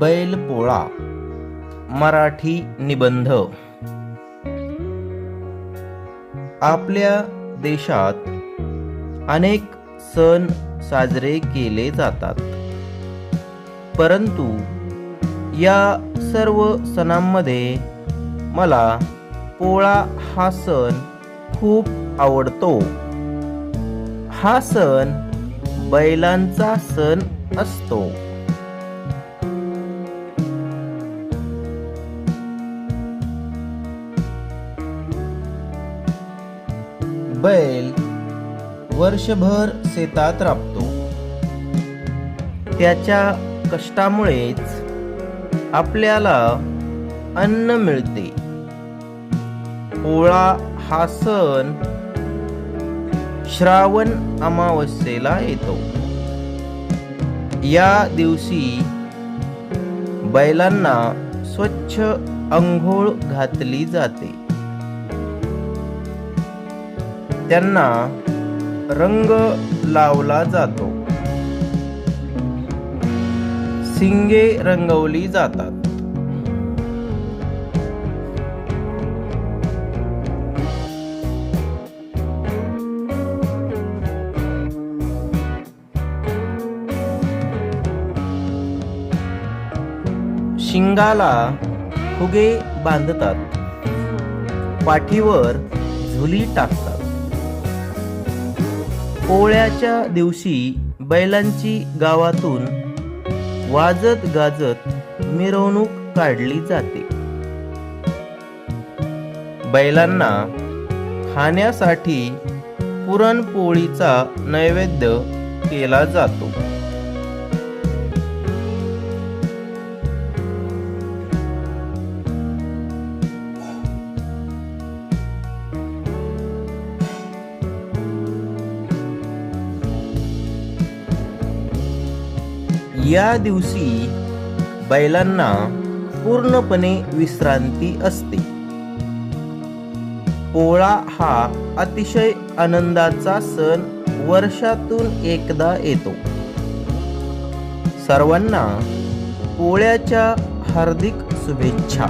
बैलपोळा मराठी निबंध. आपल्या देशात अनेक सण साजरे केले जातात. परंतु या सर्व सणांमध्ये मला पोळा हा सण खूप आवडतो. हा सण बैलांचा सण असतो. बैल वर्षभर शेतात राबतो. त्याच्या कष्टामुळेच आपल्याला अन्न मिळते. पोळा हा सण श्रावण अमावस्येला येतो. या दिवशी बैलांना स्वच्छ अंघोळ घातली जाते. त्यांना रंग लावला जातो. शिंगे रंगवली जातात. शिंगाला फुगे बांधतात. पाठीवर झुली टाकतात. पोळ्याच्या दिवशी बैलांची गावातून वाजत गाजत मिरवणूक काढली जाते. बैलांना खाण्यासाठी पुरणपोळीचा नैवेद्य केला जातो. या दिवशी बैलांना पूर्णपणे विश्रांती असते. पोळा हा अतिशय आनंदाचा सण वर्षातून एकदा येतो. सर्वांना पोळ्याच्या हार्दिक शुभेच्छा.